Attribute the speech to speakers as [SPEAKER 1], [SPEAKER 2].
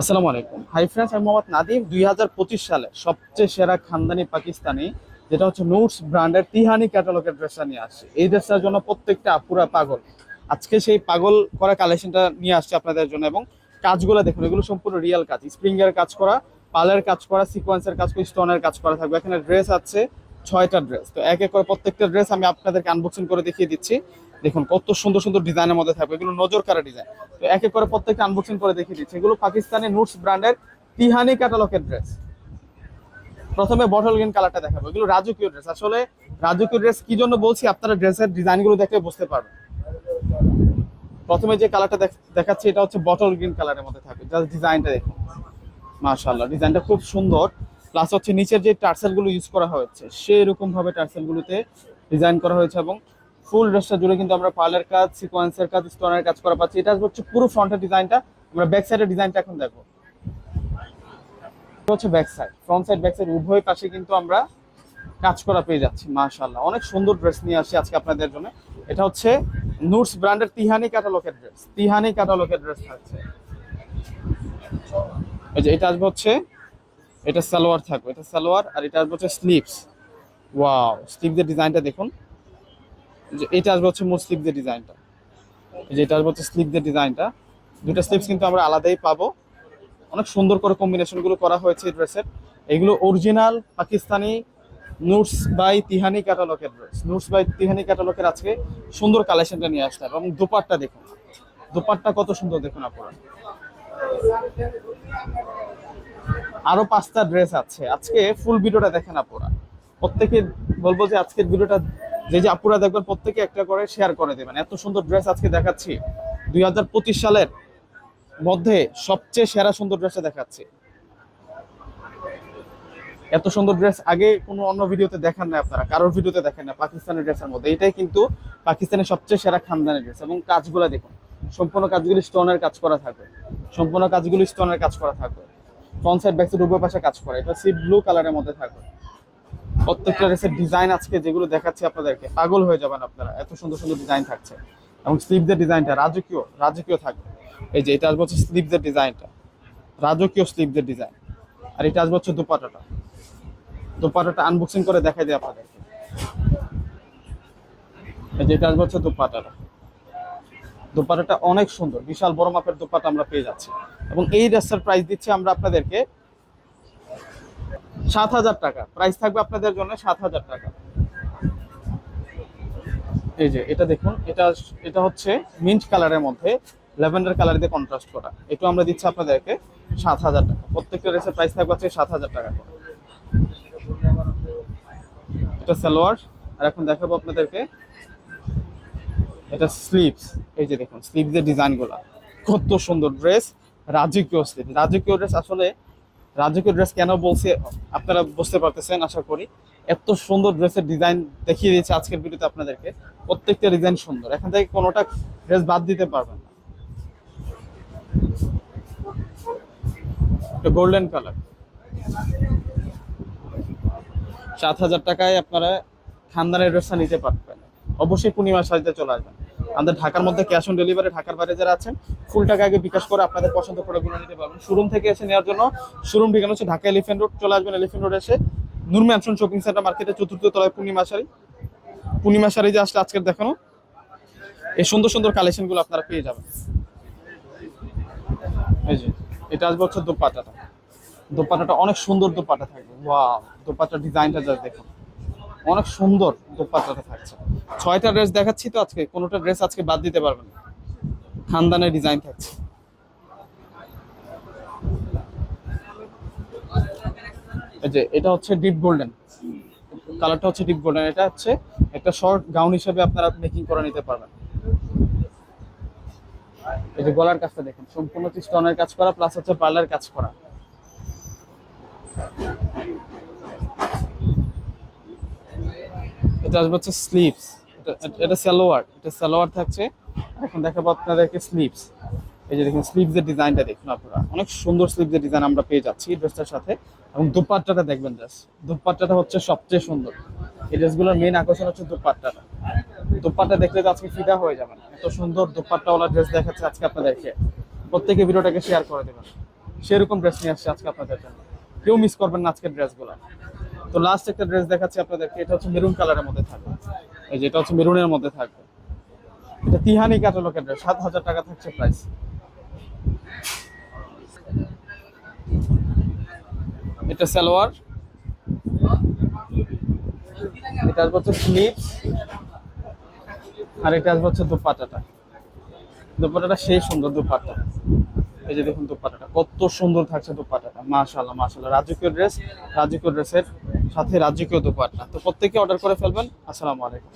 [SPEAKER 1] আসসালামু আলাইকুম। Hi friends, আমি মোহাম্মদ নাদিম, দুই হাজার পঁচিশ সালে সবচেয়ে সেরা খানদানি পাকিস্তানি, যেটা হচ্ছে নোটস ব্র্যান্ডের তিহানি ক্যাটালগের ড্রেসটা নিয়ে আসছে। এই ড্রেসটার জন্য প্রত্যেকটা আপুরা পাগল। আজকে সেই পাগল করা কালেকশনটা নিয়ে আসছে আপনাদের জন্য এবং কাজগুলো দেখুন, এগুলো সম্পূর্ণ রিয়েল কাজ। স্প্রিং এর কাজ করা পালের কাজ করা সিকোয়েন্সের কাজ করা স্টোনের কাজ করা থাকবে। এখানে ড্রেস আছে ছয়টা ড্রেস তো এক এক করে প্রত্যেকটা ড্রেস আমি আপনাদেরকে আনবক্সিং করে দেখিয়ে দিচ্ছি। দেখুন, কত সুন্দর সুন্দর ডিজাইনের মধ্যে থাকবে। এগুলো নজর কারা ডিজাইন। তো এক এক করে প্রত্যেকটা আনবক্সিং করে দেখিয়ে দিচ্ছি। এগুলো পাকিস্তানের নুটস ব্র্যান্ডের তিহানি ক্যাটালগের ড্রেস প্রথমে বটল গ্রিন কালারটা দেখাবো। এগুলো রাজকীয় ড্রেস আসলে রাজকীয় ড্রেস কি জন্য বলছি? আপনারা ড্রেসের ডিজাইনগুলো দেখে বুঝতে পারবেন। প্রথমে যে কালারটা দেখাচ্ছি, এটা হচ্ছে বটল গ্রিন কালারের মধ্যে থাকবে। জাস্ট ডিজাইনটা দেখুন। মাশাআল্লাহ ডিজাইনটা খুব সুন্দর। প্লাস হচ্ছে নিচের যে টার্সেলগুলো ইউজ করা হয়েছে সেই রকম ভাবে টার্সেলগুলোতে ডিজাইন করা হয়েছে এবং ফুল ড্রেসটা জুড়ে কিন্তু আমরা পার্লার কাজ সিকোয়েন্সের কাজ স্টোনের কাজ করা পাচ্ছি। এটা হচ্ছে পুরো ফ্রন্টের ডিজাইনটা। আমরা ব্যাক সাইডের ডিজাইনটা এখন দেখব। হচ্ছে back side front side back side উভয় পাশে কিন্তু আমরা কাজ করা পেয়ে যাচ্ছি, মাশাআল্লাহ। অনেক সুন্দর ড্রেস নিয়ে আসছি আজকে আপনাদের জন্য। এটা হচ্ছে নুটস ব্র্যান্ডের তিহানি ক্যাটালগের ড্রেস তিহানি ক্যাটালগের ড্রেস থাকছে। এই যে এটা আসবে হচ্ছে, এটা সালোয়ার থাকবে। এটা সালোয়ার আর এটা আসবে হচ্ছে স্লিভস ওয়াও স্লিভসের ডিজাইনটা দেখুন। যে এটা আসবে হচ্ছে মোট স্লিভসের ডিজাইনটা এই যে এটা আসবে হচ্ছে স্লিভসের ডিজাইনটা দুটো স্লিভস কিন্তু আমরা আলাদাই পাবো। অনেক সুন্দর করে কম্বিনেশনগুলো করা হয়েছে এই ড্রেসের এগুলো অরিজিনাল পাকিস্তানি নুটস বাই তিহানি ক্যাটালগের ড্রেস নুটস বাই তিহানি ক্যাটালগের আজকে সুন্দর কালেকশনটা নিয়ে আসতে হবে এবং দুপাট্টা দেখুন। দুপাট্টা কত সুন্দর দেখুন আপনারা। আরও পাঁচটা ড্রেস আছে। আজকে ফুল ভিডিওটা দেখেন আপুরা প্রত্যেকে বলব যে আজকের ভিডিওটা যে যে আপুরা দেখবেন প্রত্যেকে একটা করে শেয়ার করে দেবেন এত সুন্দর ড্রেস আজকে দেখাচ্ছি। দুই হাজার পঁচিশ সালের মধ্যে সবচেয়ে সেরা সুন্দর ড্রেসটা দেখাচ্ছি। এত সুন্দর ড্রেস আগে কোনো অন্য ভিডিওতে দেখান না আপনারা, কারোর ভিডিওতে দেখেন না পাকিস্তানের ড্রেসের মধ্যে। এটাই কিন্তু পাকিস্তানের সবচেয়ে সেরা খানদানের ড্রেস এবং কাজগুলো দেখুন, সম্পূর্ণ কাজগুলি স্টোনের কাজ করা থাকবে। সম্পূর্ণ কাজগুলি স্টোনের কাজ করা থাকবে। ফ্রন্ট সাইড, ব্যাক সাইড, উভয় পাশে কাজ করে। এটা সি ব্লু কালারের মধ্যে থাকবে। প্রত্যেকটা ড্রেসের ডিজাইন আজকে যেগুলো দেখাচ্ছি আপনাদেরকে, পাগল হয়ে যাবেন আপনারা। এত সুন্দর সুন্দর ডিজাইন থাকছে। এবং স্লিভদের ডিজাইনটা রাজকীয় রাজকীয় থাকবে। এই যে এটা আসবে হচ্ছে ডিজাইনটা রাজকীয় স্লিভদের ডিজাইন আর এটা আসবে হচ্ছে দুপাটাটা। দুপাটাটা আনবক্সিং করে দেখাই দিই আপনাদেরকে। এই যে এটা আসবে হচ্ছে দুপাটাটা। দোপাটাটা অনেক সুন্দর, বিশাল বড় মাপের দোপাটা আমরা পেয়ে যাচ্ছি। এবং এই ড্রেসটার প্রাইস দিচ্ছি আমরা আপনাদেরকে সাত হাজার টাকা। প্রাইস থাকবে আপনাদের জন্য সাত হাজার টাকা। এই যে, এটা দেখুন, এটা এটা হচ্ছে মিন্ট কালারের মধ্যে ল্যাভেন্ডার কালার দিয়ে কন্ট্রাস্ট করা। এটা আমরা দিচ্ছি আপনাদেরকে সাত হাজার টাকা। প্রত্যেকটা ড্রেসের প্রাইস থাকবে হচ্ছে সাত হাজার টাকা করে। এটা সালোয়ার। আর এখন দেখাবো আপনাদেরকে, এটা স্লিভস এই যে দেখুন স্লিভসের ডিজাইনগুলো কত সুন্দর ড্রেস রাজকীয় স্লিভ রাজকীয় ড্রেস আসলে রাজকীয় ড্রেস কেন বলছি আপনারা বুঝতে পারতেছেন, আশা করি। এত সুন্দর ড্রেসের ডিজাইন দেখিয়ে দিয়েছে আজকের ভিডিওতে আপনাদেরকে। প্রত্যেকটা ডিজাইন সুন্দর। এখান থেকে কোনোটা ড্রেস বাদ দিতে পারবেন না। গোল্ডেন কালার সাত হাজার টাকায় আপনারা খানদানের ড্রেসটা নিতে পারবেন। অবশ্যই পূর্ণিমার সাজিতে চলে আসবেন। আমাদের ঢাকার মধ্যে ক্যাশ অন ডেলিভারি ঢাকার বাইরে যারা আছেন ফুল টাকা আগে বিকাশ করে আপনাদের পছন্দ প্রোডাক্টগুলো নিতে পারবেন। শোরুম থেকে এসে নেওয়ার জন্য শোরুম ঠিকানা হচ্ছে ঢাকা এলিফেন্ট রোড চলে আসবেন এলিফেন্ট রোড এসে নূর ম্যানশন শপিং সেন্টার মার্কেটের চতুর্থ তলায় পূর্ণিমা শাড়ি। পূর্ণিমা শাড়ি যে আসলে আজকের দেখানো, এই সুন্দর সুন্দর কালেকশনগুলো আপনারা পেয়ে যাবেন। এই যে, এটা আসবে হচ্ছে দোপাটাটা দোপাটাটা অনেক সুন্দর দোপাটা থাকবে। ওয়াও দোপাটার ডিজাইনটা যা দেখুন। অনেক সুন্দর দোপাট্টাটা থাকছে। ছয়টা ড্রেস দেখাচ্ছি তো আজকে, কোনোটা ড্রেস আজকে বাদ দিতে পারবেন না। খানদানের ডিজাইন থাকছে। যে, এটা হচ্ছে ডিপ গোল্ডেন কালারটা হচ্ছে ডিপ গোল্ডেন এটা হচ্ছে একটা শর্ট গাউন হিসেবে আপনারা মেকিং করে নিতে পারবেন। এই যে গলার কাজটা দেখেন, সম্পূর্ণ স্টোনের কাজ করা প্লাস হচ্ছে পার্লার কাজ করা। আসবে হচ্ছে স্লিভস এটা সালোয়ার এটা সালোয়ার থাকছে। এখন দেখাবো আপনাদেরকে স্লিভস এই যে দেখুন স্লিভসের ডিজাইনটা দেখুন আপনারা। অনেক সুন্দর স্লিভসের ডিজাইন আমরা পেয়ে যাচ্ছি ড্রেসটার সাথে। এবং দুপাট্টাটা দেখবেন জাস্ট দুপাট্টাটা হচ্ছে সবচেয়ে সুন্দর। এই ড্রেসগুলোর মেইন আকর্ষণ হচ্ছে দুপাট্টাটা। দুপাট্টা দেখলে তো আজকে ফিদা হয়ে যাবেন এত সুন্দর দুপাট্টাওয়ালা ড্রেস দেখাচ্ছে আজকে আপনাদেরকে। প্রত্যেকে ভিডিওটাকে শেয়ার করে দেবেন। সেরকম ড্রেস নিয়ে আসছে আজকে আপনাদের জন্য। কেউ মিস করবেন না আজকের ড্রেসগুলো তো লাস্ট একটা ড্রেস দেখাচ্ছি আপনাদেরকে, এটা হচ্ছে মেরুন কালারের মধ্যে থাকবে। এই যে এটা হচ্ছে মেরুনের মধ্যে থাকবে। এটা তিহানি ক্যাটালগের ড্রেস সাত হাজার টাকা থাকছে প্রাইস এটা সালোয়ার। এটা আসবে হচ্ছে স্লিপস আর এটা আসবে হচ্ছে দুপাটাটা। দুপাটাটা সেই সুন্দর দুপাটা এই যে দেখুন দুপাটাটা, কত সুন্দর থাকছে দুপাটাটা। মাশাআল্লাহ মাশাআল্লাহ। রাজকীয় ড্রেস রাজকীয় ড্রেসের সাথে রাজ্যকীয় দুপাটা তো প্রত্যেকে অর্ডার করে ফেলবেন। আসসালামু আলাইকুম।